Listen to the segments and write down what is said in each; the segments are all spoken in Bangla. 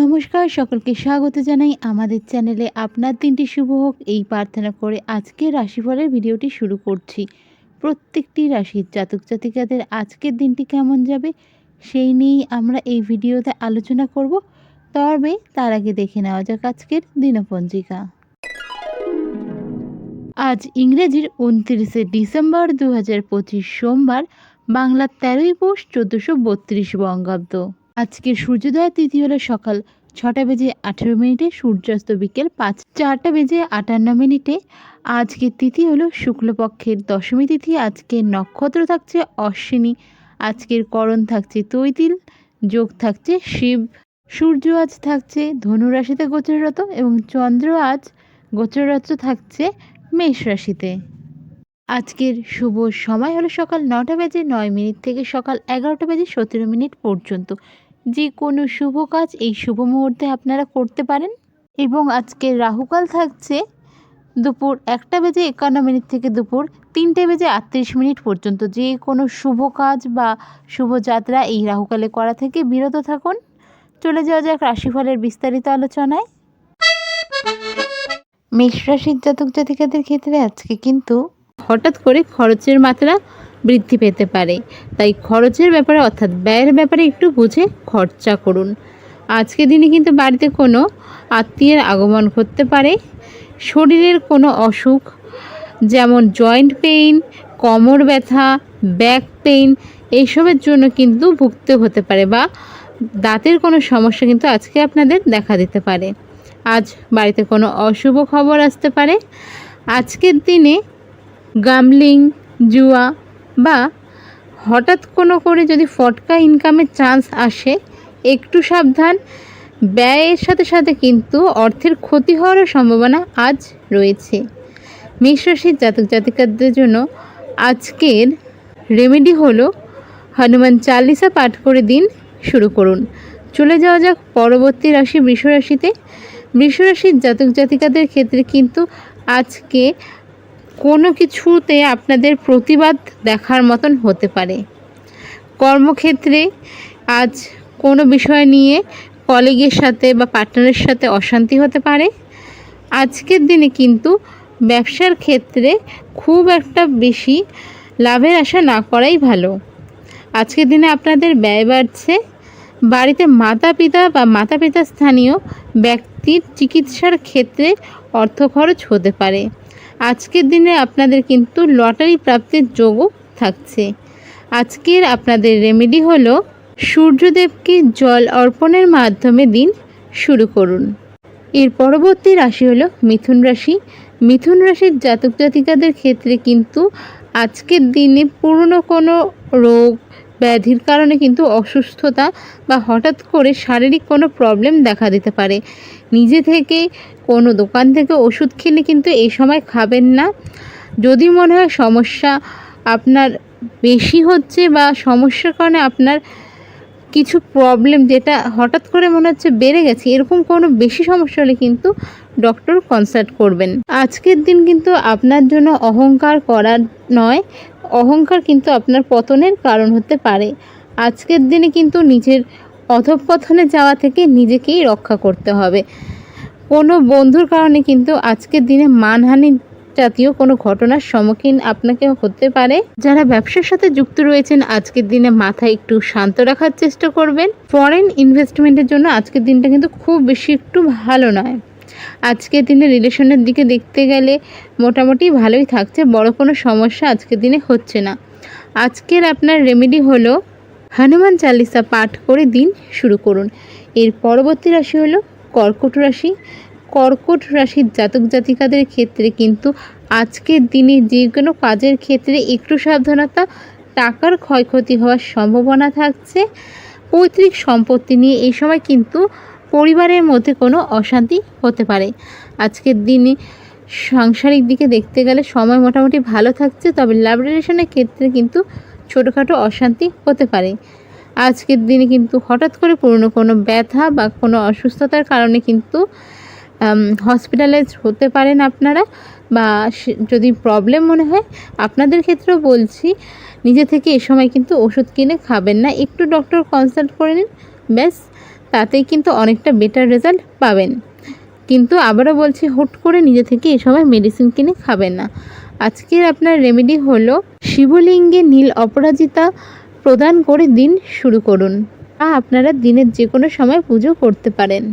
নমস্কার, সকলকে স্বাগত জানাই আমাদের চ্যানেলে। আপনার দিনটি শুভ হোক। এই প্রার্থনা করে আজকের রাশিফলের ভিডিওটি শুরু করছি। প্রত্যেকটি রাশির জাতক জাতিকাদের আজকের দিনটি কেমন যাবে, সেই নিয়েই আমরা এই ভিডিওতে আলোচনা করব। তবে তার আগে দেখে নেওয়া যাক আজকের দিনপঞ্জিকা। আজ ইংরেজির উনত্রিশে ডিসেম্বর দু হাজার পঁচিশ সোমবার বাংলার তেরোই পৌষ চোদ্দোশো বত্রিশ বঙ্গাব্দ। আজকের সূর্যোদয় তিথি হলো সকাল ছটা বেজে আঠেরো মিনিটে, সূর্যাস্ত বিকেল পাঁচ চারটা বেজে আটান্ন মিনিটে। আজকের তিথি হলো শুক্লপক্ষের দশমী তিথি। আজকের নক্ষত্র থাকছে অশ্বিনী। আজকের করণ থাকছে তৈতিল। যোগ থাকছে শিব। সূর্য আজ থাকছে ধনুরাশিতে গোচররত এবং চন্দ্র আজ গোচররত থাকছে মেষ রাশিতে। আজকের শুভ সময় হলো সকাল নটা বেজে নয় মিনিট থেকে সকাল এগারোটা বেজে সতেরো মিনিট পর্যন্ত। যে কোনো শুভ কাজ এই শুভ মুহূর্তে আপনারা করতে পারেন। এবং আজকের রাহুকাল থাকছে দুপুর একটা বেজে একান্ন মিনিট থেকে দুপুর তিনটে বেজে আটত্রিশ মিনিট পর্যন্ত। যে কোনো শুভ কাজ বা শুভযাত্রা এই রাহুকালে করা থেকে বিরত থাকুন। চলে যাওয়া যাক রাশিফলের বিস্তারিত আলোচনায়। মেষ রাশির জাতক জাতিকাদের ক্ষেত্রে আজকে কিন্তু হঠাৎ করে খরচের মাত্রা বৃদ্ধি পেতে পারে। তাই খরচের ব্যাপারে অর্থাৎ ব্যয়ের ব্যাপারে একটু বুঝে খরচা করুন। আজকে দিনে কিন্তু বাড়িতে কোনো আত্মীয়ের আগমন করতে পারে। শরীরের কোনো অসুখ, যেমন জয়েন্ট পেইন, কোমর ব্যথা, ব্যাক পেইন, এইসবের জন্য কিন্তু ভুগতে হতে পারে বা দাঁতের কোনো সমস্যা কিন্তু আজকে আপনাদের দেখা দিতে পারে। আজ বাড়িতে কোনো অশুভ খবর আসতে পারে। আজকের দিনে গামলিং, জুয়া বা হঠাৎ কোনো করে যদি ফটকা ইনকামের চান্স আসে, একটু সাবধান। ব্যয়ের সাথে সাথে কিন্তু অর্থের ক্ষতি হওয়ারও সম্ভাবনা আজ রয়েছে। মেষ রাশির জাতক জাতিকাদের জন্য আজকের রেমেডি হলো হনুমান চালিসা পাঠ করে দিন শুরু করুন। চলে যাওয়া যাক পরবর্তী রাশি বৃষ রাশিতে বৃষ জাতক জাতিকাদের ক্ষেত্রে কিন্তু আজকে কোনো কিছুতে আপনাদের প্রতিবাদ দেখার মতন হতে পারে। কর্মক্ষেত্রে আজ কোনো বিষয় নিয়ে কলিগের সাথে বা পার্টনারের সাথে অশান্তি হতে পারে। আজকের দিনে কিন্তু ব্যবসার ক্ষেত্রে খুব একটা বেশি লাভের আশা না করাই ভালো। আজকের দিনে আপনাদের ব্যয় বাড়ছে। বাড়িতে মাতা পিতা বা মাতা পিতা স্থানীয় ব্যক্তির চিকিৎসার ক্ষেত্রে অর্থ খরচ হতে পারে। আজকের দিনে আপনাদের কিন্তু লটারি প্রাপ্তির যোগও থাকছে। আজকের আপনাদের রেমেডি হলো সূর্যদেবকে জল অর্পণের মাধ্যমে দিন শুরু করুন। এর পরবর্তী রাশি হলো মিথুন রাশি। মিথুন রাশির জাতক জাতিকাদের ক্ষেত্রে কিন্তু আজকের দিনে পুরনো কোনো রোগ ব্যাধির কারণে কিন্তু অসুস্থতা বা হঠাৎ করে শারীরিক কোনো প্রবলেম দেখা দিতে পারে। নিজে থেকে কোনো দোকান থেকে ওষুধ কিনে কিন্তু এই সময় খাবেন না। যদি মনে হয় সমস্যা আপনার বেশি হচ্ছে বা সমস্যার কারণে আপনার কিছু প্রবলেম যেটা হঠাৎ করে মনে হচ্ছে বেড়ে গেছে, এরকম কোনো বেশি সমস্যা হলে কিন্তু ডক্টর কনসাল্ট করবেন। আজকের দিন কিন্তু আপনার জন্য অহংকার করার নয় অহংকার কিন্তু আপনার পতনের কারণ হতে পারে। আজকের দিনে কিন্তু নিজের অধঃপতনে যাওয়া থেকে নিজেকেই রক্ষা করতে হবে। কোনো বন্ধুর কারণে কিন্তু আজকের দিনে মানহানি জাতীয় কোনো ঘটনার সম্মুখীন আপনাকে হতে পারে। যারা ব্যবসার সাথে যুক্ত রয়েছেন, আজকের দিনে মাথায় একটু শান্ত রাখার চেষ্টা করবেন। ফরেন ইনভেস্টমেন্টের জন্য আজকের দিনটা কিন্তু খুব বেশি একটু ভালো নয়। আজকের দিনে রিলেশনের দিকে দেখতে গেলে মোটামুটি ভালোই থাকছে, বড় কোনো সমস্যা আজকের দিনে হচ্ছে না। আজকের আপনার রেমেডি হলো হনুমান চালিসা পাঠ করে দিন শুরু করুন। এর পরবর্তী রাশি হলো কর্কট রাশি। কর্কট রাশির জাতক জাতিকাদের ক্ষেত্রে কিন্তু আজকের দিনে যে কোনো কাজের ক্ষেত্রে একটু সাবধানতা, টাকার ক্ষয়ক্ষতি হওয়ার সম্ভাবনা থাকছে। পৈতৃক সম্পত্তি নিয়ে এই সময় কিন্তু পরিবারের মধ্যে কোনো অশান্তি হতে পারে। আজকের দিনে সাংসারিক দিকে দেখতে গেলে সময় মোটামুটি ভালো থাকছে, তবে লাভ রিলেশনের ক্ষেত্রে কিন্তু ছোটোখাটো অশান্তি হতে পারে। আজকের দিনে কিন্তু হঠাৎ করে পুরনো কোনো ব্যথা বা কোনো অসুস্থতার কারণে কিন্তু হসপিটালাইজ হতে পারেন আপনারা বা যদি প্রবলেম মনে হয়, আপনাদের ক্ষেত্রেও বলছি, নিজে থেকে এ সময় কিন্তু ওষুধ কিনে খাবেন না। একটু ডক্টর কনসাল্ট করে নিন, ব্যাস। তাতেই কিন্তু অনেকটা বেটার রেজাল্ট পাবেন। কিন্তু আবারও বলছি, হুট করে নিজে থেকে এ সময় মেডিসিন কিনে খাবেন না। আজকের আপনার রেমেডি হলো শিবলিঙ্গে নীল অপরাজিতা প্রদান করে দিন শুরু করুন। বা আপনারা দিনের যে কোনো সময় পুজো করতে পারেন।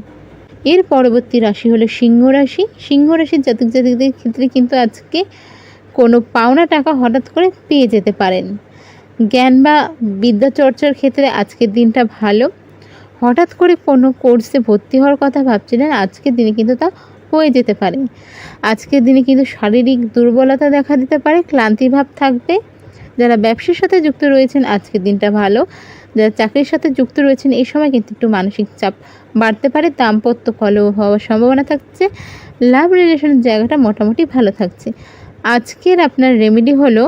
এর পরবর্তী রাশি হলো সিংহ রাশি। সিংহ রাশির জাতক জাতিকদের ক্ষেত্রে কিন্তু আজকে কোনো পাওনা টাকা হঠাৎ করে পেয়ে যেতে পারেন। জ্ঞান বা বিদ্যা চর্চার ক্ষেত্রে আজকের দিনটা ভালো। হঠাৎ করে কোনো কোর্সে ভর্তি হওয়ার কথা ভাবছিলেন, আজকের দিনে কিন্তু তা হয়ে যেতে পারে। আজকের দিনে কিন্তু শারীরিক দুর্বলতা দেখা দিতে পারে, ক্লান্তি ভাব থাকবে। যারা ব্যবসার সাথে যুক্ত রয়েছেন, আজকের দিনটা ভালো। যারা চাকরির সাথে যুক্ত রয়েছেন, এই সময় কিন্তু একটু মানসিক চাপ বাড়তে পারে, দাম্পত্য কলহ হওয়ার সম্ভাবনা থাকছে লাভ রিলেশনের জায়গাটা মোটামুটি ভালো থাকছে। আজকের আপনার রেমেডি হলো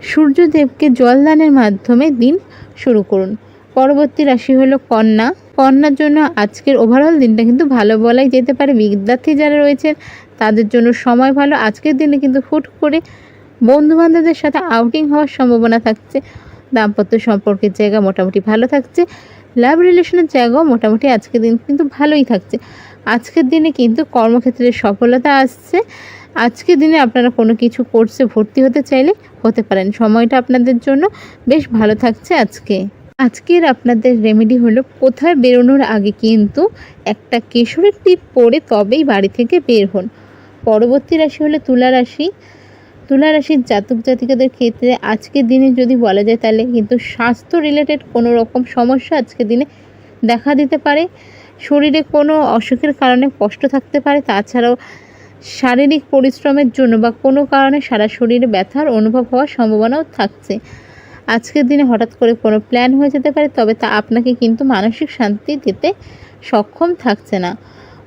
সূর্যদেবকে জলদানের মাধ্যমে দিন শুরু করুন। পরবর্তী রাশি হলো কন্যা। কন্যার জন্য আজকের ওভারঅল দিনটা কিন্তু ভালো বলাই যেতে পারে। বিদ্যার্থী যারা রয়েছেন, তাদের জন্য সময় ভালো। আজকের দিনে কিন্তু হুট করে বন্ধু বান্ধবদের সাথে আউটিং হওয়ার সম্ভাবনা থাকছে। দাম্পত্য সম্পর্কের জায়গা মোটামুটি ভালো থাকছে। লাভ রিলেশনের জায়গাও মোটামুটি আজকের দিন কিন্তু ভালোই থাকছে। আজকের দিনে কিন্তু কর্মক্ষেত্রে সফলতা আসছে। আজকের দিনে আপনারা কোনো কিছু কোর্সে ভর্তি হতে চাইলে হতে পারেন। সময়টা আপনাদের জন্য বেশ ভালো থাকছে আজকে। আজকের আপনাদের রেমেডি হলো কোথায় বেরোনোর আগে কিন্তু একটা কেশরের টিপ পরে তবেই বাড়ি থেকে বের হন। পরবর্তী রাশি হলো তুলা রাশি। তুলা রাশির জাতক জাতিকাদের ক্ষেত্রে আজকের দিনে যদি বলা যায় তাহলে কিন্তু স্বাস্থ্য রিলেটেড কোনো রকম সমস্যা আজকের দিনে দেখা দিতে পারে। শরীরে কোনো অসুখের কারণে কষ্ট থাকতে পারে। তাছাড়াও শারীরিক পরিশ্রমের জন্য বা কোনো কারণে সারা শরীরে ব্যথার অনুভব হওয়ার সম্ভাবনাও থাকছে। আজকের দিনে হঠাৎ করে কোনো প্ল্যান হয়ে যেতে পারে, তবে তা আপনাকে কিন্তু মানসিক শান্তি দিতে সক্ষম থাকছে না।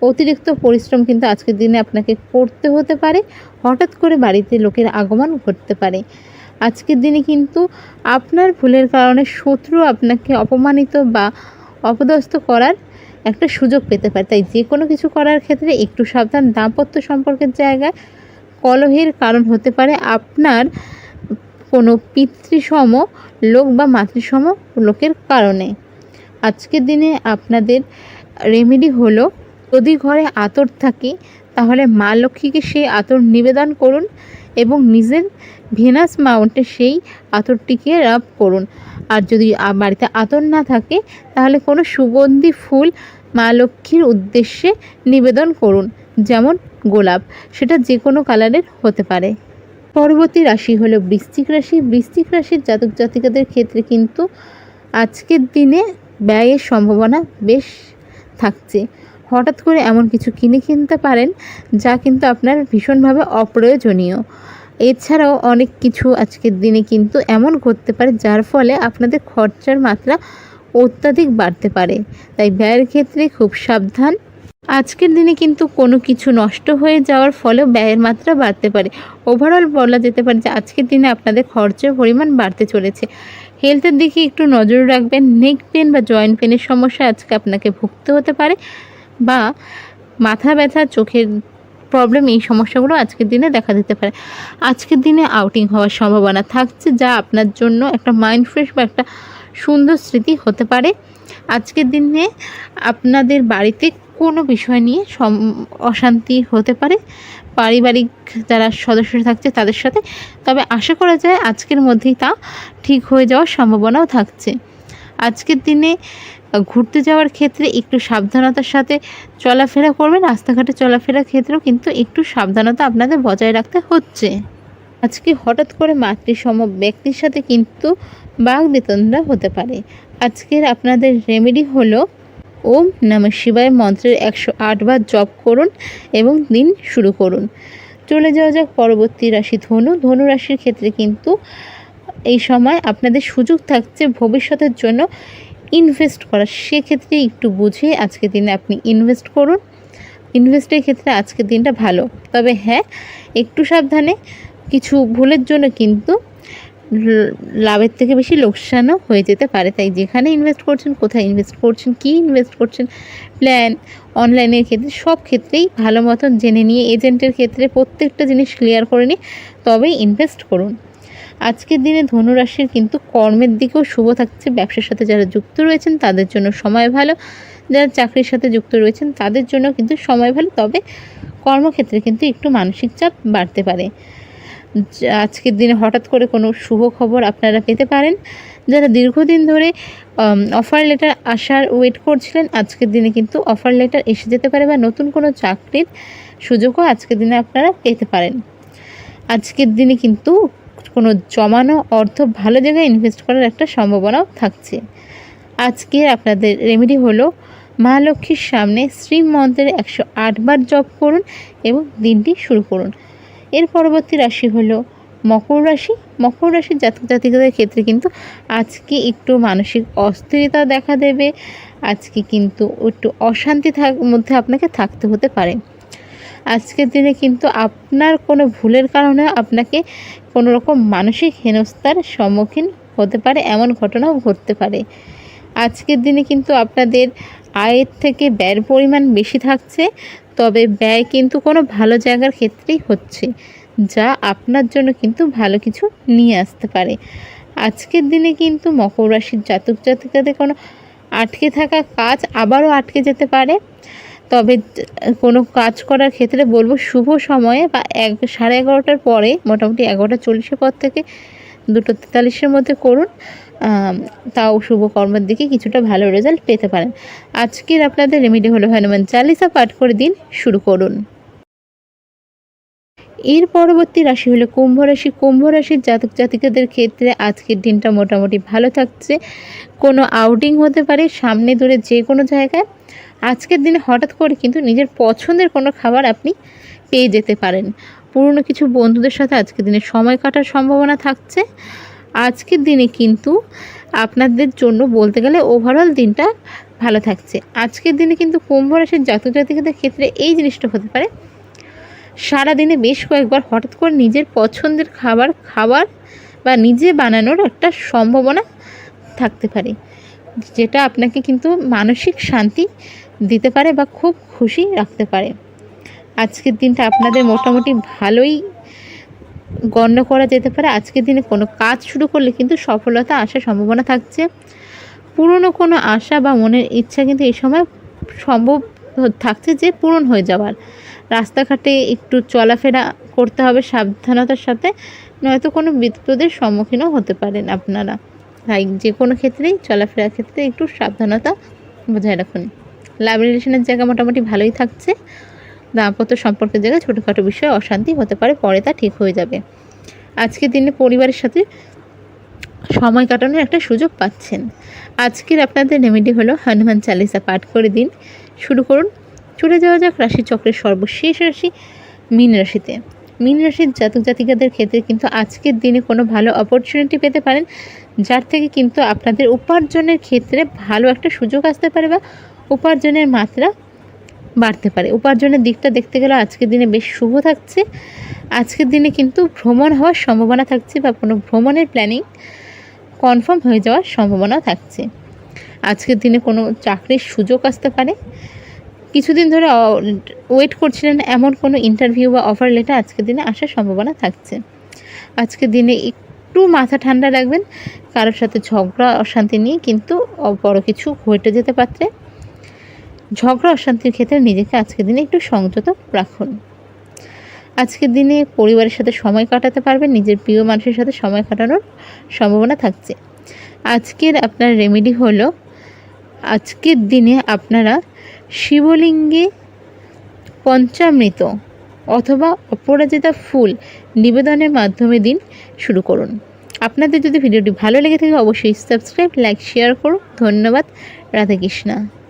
অতিরিক্ত পরিশ্রম কিন্তু আজকের দিনে আপনাকে করতে হতে পারে, হঠাৎ করে বাড়িতে লোকের আগমন ঘটতে পারে। আজকের দিনে কিন্তু আপনার ভুলের কারণে শত্রু আপনাকে অপমানিত বা অপদস্থ করার একটা সুযোগ পেতে পারে। তাই যে কোনো কিছু করার ক্ষেত্রে একটু সাবধান দাম্পত্য সম্পর্কের জায়গায় কলহের কারণ হতে পারে। আপনার কোনো পিতৃসম লোক বা মাতৃসম লোকের কারণে। আজকের দিনে আপনাদের রেমেডি হলো, যদি ঘরে আতর থাকে, তাহলে মা লক্ষ্মীকে সেই আতর নিবেদন করুন এবং নিজের ভেনাস মাউন্টে সেই আতরটিকে রাব করুন। আর যদি বাড়িতে আতর না থাকে, তাহলে কোনো সুগন্ধি ফুল মা লক্ষ্মীর উদ্দেশ্যে নিবেদন করুন, যেমন গোলাপ। সেটা যে কোনো কালারের হতে পারে। পরবর্তী রাশি হলো বৃশ্চিক রাশি। বৃশ্চিক রাশির জাতক জাতিকাদের ক্ষেত্রে কিন্তু আজকের দিনে ব্যয়ের সম্ভাবনা বেশ থাকছে। হঠাৎ করে এমন কিছু কিনে কিনতে পারেন যা কিন্তু আপনার ভীষণভাবে অপ্রয়োজনীয়। এছাড়াও অনেক কিছু আজকের দিনে কিন্তু এমন করতে পারে যার ফলে আপনাদের খরচার মাত্রা অত্যাধিক বাড়তে পারে। তাই ব্যয়ের ক্ষেত্রে খুব সাবধান আজকের দিনে কিন্তু কোনো কিছু নষ্ট হয়ে যাওয়ার ফলেও ব্যয়ের মাত্রা বাড়তে পারে। ওভারঅল বলা যেতে পারে যে আজকের দিনে আপনাদের খরচের পরিমাণ বাড়তে চলেছে। হেলথের দিকে একটু নজর রাখবেন। নেক পেন বা জয়েন্ট পেনের সমস্যা আজকে আপনাকে ভুগতে হতে পারে বা মাথা ব্যথা, চোখের প্রবলেম এই সমস্যাগুলো আজকের দিনে দেখা দিতে পারে। আজকের দিনে আউটিং হওয়ার সম্ভাবনা থাকছে যা আপনার জন্য একটা মাইন্ড ফ্রেশ বা একটা সুন্দর স্মৃতি হতে পারে। আজকের দিনে আপনাদের বাড়িতে কোনো বিষয় নিয়ে অশান্তি হতে পারে। পারিবারিক যারা সদস্য থাকছে তাদের সাথে। তবে আশা করা যায় আজকের মধ্যেই তা ঠিক হয়ে যাওয়ার সম্ভাবনাও থাকছে। আজকের দিনে ঘুরতে যাওয়ার ক্ষেত্রে একটু সাবধানতার সাথে চলাফেরা করবেন। রাস্তাঘাটে চলাফেরার ক্ষেত্রেও কিন্তু একটু সাবধানতা আপনাদের বজায় রাখতে হচ্ছে। আজকে হঠাৎ করে মাতৃসম ব্যক্তির সাথে কিন্তু বাঘ বেতনরা হতে পারে। আজকের আপনাদের রেমেডি হলো ওম নম শিবায় মন্ত্রের একশো আটবার জপ করুন এবং দিন শুরু করুন। চলে যাওয়া যাক পরবর্তী রাশি ধনু। ধনু রাশির ক্ষেত্রে কিন্তু এই সময় আপনাদের সুযোগ থাকছে ভবিষ্যতের জন্য ইনভেস্ট করা। সেক্ষেত্রে একটু বুঝে আজকের দিনে আপনি ইনভেস্ট করুন। ইনভেস্টের ক্ষেত্রে আজকের দিনটা ভালো। তবে হ্যাঁ একটু সাবধানে, কিছু ভুলের জন্য কিন্তু লাভের থেকে বেশি লোকসানও হয়ে যেতে পারে। তাই যেখানে ইনভেস্ট করছেন, কোথায় ইনভেস্ট করছেন, কী ইনভেস্ট করছেন প্ল্যান অনলাইনের ক্ষেত্রে, সব ক্ষেত্রেই ভালো মতন জেনে নিয়ে এজেন্টের ক্ষেত্রে প্রত্যেকটা জিনিস ক্লিয়ার করে নিয়ে তবেই ইনভেস্ট করুন। আজকের দিনে ধনুরাশির কিন্তু কর্মের দিকেও শুভ থাকছে। ব্যবসার সাথে যারা যুক্ত রয়েছেন, তাদের জন্য সময় ভালো। যারা চাকরির সাথে যুক্ত রয়েছেন, তাদের জন্য কিন্তু সময় ভালো। তবে কর্মক্ষেত্রে কিন্তু একটু মানসিক চাপ বাড়তে পারে। আজকের দিনে হঠাৎ করে কোনো শুভ খবর আপনারা পেতে পারেন। যারা দীর্ঘদিন ধরে অফার লেটার আসার ওয়েট করছিলেন, আজকের দিনে কিন্তু অফার লেটার এসে যেতে পারে বা নতুন কোনো চাকরির সুযোগও আজকের দিনে আপনারা পেতে পারেন। আজকের দিনে কিন্তু কোনো জমানো অর্থ ভালো জায়গায় ইনভেস্ট করার একটা সম্ভাবনাও থাকছে। আজকের আপনাদের রেমেডি হলো মা লক্ষ্মীর সামনে শ্রীমন্ত্রের একশো আটবার জপ করুন এবং দিনটি শুরু করুন। এর পরবর্তী রাশি হলো মকর রাশি। মকর রাশির জাতক জাতিকাদের ক্ষেত্রে কিন্তু আজকে একটু মানসিক অস্থিরতা দেখা দেবে। আজকে কিন্তু একটু অশান্তি থাক মধ্যে আপনাকে থাকতে হতে পারে। আজকের দিনে কিন্তু আপনার কোনো ভুলের কারণে আপনাকে কোনো রকম মানসিক হেনস্থার সম্মুখীন হতে পারে, এমন ঘটনাও ঘটতে পারে। আজকের দিনে কিন্তু আপনাদের আয়ের থেকে ব্যয়ের পরিমাণ বেশি থাকছে। তবে ব্যয় কিন্তু কোনো ভালো জায়গার ক্ষেত্রেই হচ্ছে, যা আপনার জন্য কিন্তু ভালো কিছু নিয়ে আসতে পারে। আজকের দিনে কিন্তু মকর রাশির জাতক জাতিকাদের কোনো আটকে থাকা কাজ আবারও আটকে যেতে পারে। তবে কোনো কাজ করার ক্ষেত্রে বলব শুভ সময়ে বা এক, সাড়ে এগারোটার পরে, মোটামুটি এগারোটা চল্লিশের পর থেকে দুটো তেতাল্লিশের মধ্যে করুন। তাও শুভ কর্মের দিকে কিছুটা ভালো রেজাল্ট পেতে পারেন। আজকের আপনাদের রেমেডি হলো হনুমান চালিসা পাঠ করে দিন, শুরু করুন। এর পরবর্তী রাশি হলো কুম্ভ রাশি। কুম্ভ রাশির জাতক জাতিকাদের ক্ষেত্রে আজকের দিনটা মোটামুটি ভালো থাকছে। কোনো আউটিং হতে পারে, সামনে দূরে যে কোনো জায়গায়। আজকের দিনে হঠাৎ করে কিন্তু নিজের পছন্দের কোনো খাবার আপনি পেয়ে যেতে পারেন। পুরনো কিছু বন্ধুদের সাথে আজকের দিনে সময় কাটার সম্ভাবনা থাকছে। আজকের দিনে কিন্তু আপনাদের জন্য বলতে গেলে ওভারঅল দিনটা ভালো থাকছে। আজকের দিনে কিন্তু কুম্ভ রাশির জাতক জাতিকাদের ক্ষেত্রে এই জিনিসটা হতে পারে, সারা দিনে বেশ কয়েকবার হঠাৎ করে নিজের পছন্দের খাবার খাবার বা নিজে বানানোর একটা সম্ভাবনা থাকতে পারে, যেটা আপনাকে কিন্তু মানসিক শান্তি দিতে পারে বা খুব খুশি রাখতে পারে। আজকের দিনটা আপনাদের মোটামুটি ভালোই গণ্য করা যেতে পারে। আজকের দিনে কোনো কাজ শুরু করলে কিন্তু সফলতা আসার সম্ভাবনা থাকছে। পুরনো কোনো আশা বা মনের ইচ্ছা কিন্তু এই সময় সম্ভব থাকছে যে পূরণ হয়ে যাওয়ার। রাস্তাঘাটে একটু চলাফেরা করতে হবে সাবধানতার সাথে, নয়তো কোনো বিপদের সম্মুখীনও হতে পারেন আপনারা। তাই যে কোনো ক্ষেত্রেই, চলাফেরার ক্ষেত্রে একটু সাবধানতা বজায় রাখুন। লাভ রিলেশনের জায়গা মোটামুটি ভালোই থাকছে। দাম্পত্য সম্পর্কের জায়গায় ছোটোখাটো বিষয়ে অশান্তি হতে পারে, পরে তা ঠিক হয়ে যাবে। আজকের দিনে পরিবারের সাথে সময় কাটানোর একটা সুযোগ পাচ্ছেন। আজকের আপনাদের রেমেডি হলো হনুমান চালিসা পাঠ করে দিন। শুরু করুন। চলে যাওয়া যাক রাশি চক্রের সর্বশেষ রাশি, মীন রাশিতে। মীন রাশির জাতক জাতিকাদের ক্ষেত্রে কিন্তু আজকের দিনে কোনো ভালো অপরচুনিটি পেতে পারেন, যার থেকে কিন্তু আপনাদের উপার্জনের ক্ষেত্রে ভালো একটা সুযোগ আসতে পারে বা উপার্জনের মাত্রা বাড়তে পারে। উপার্জনের দিকটা দেখতে গেলে আজকের দিনে বেশ শুভ থাকছে। আজকের দিনে কিন্তু ভ্রমণ হওয়ার সম্ভাবনা থাকছে বা কোনো ভ্রমণের প্ল্যানিং কনফার্ম হয়ে যাওয়ার সম্ভাবনা থাকছে। আজকের দিনে কোনো চাকরির সুযোগ আসতে পারে। কিছুদিন ধরে ওয়েট করছিলেন এমন কোনো ইন্টারভিউ বা অফার লেটার আজকের দিনে আসার সম্ভাবনা থাকছে। আজকের দিনে একটু মাথা ঠান্ডা রাখবেন, কারোর সাথে ঝগড়া, অশান্তি নিয়ে কিন্তু বড় কিছু ঘটে যেতে পারে ঝগড়া অশান্তির ক্ষেত্রে নিজেকে আজকের দিনে একটু সংযত রাখুন। আজকের দিনে পরিবারের সাথে সময় কাটাতে পারবেন, নিজের প্রিয় মানুষের সাথে সময় কাটানোর সম্ভাবনা থাকছে। আজকের আপনার রেমেডি হলো, আজকের দিনে আপনারা শিবলিঙ্গে পঞ্চামৃত অথবা অপরাজিতা ফুল নিবেদনের মাধ্যমে দিন শুরু করুন। আপনাদের যদি ভিডিওটি ভালো লেগে থাকে, অবশ্যই সাবস্ক্রাইব লাইক শেয়ার করুন। ধন্যবাদ। রাধাকৃষ্ণা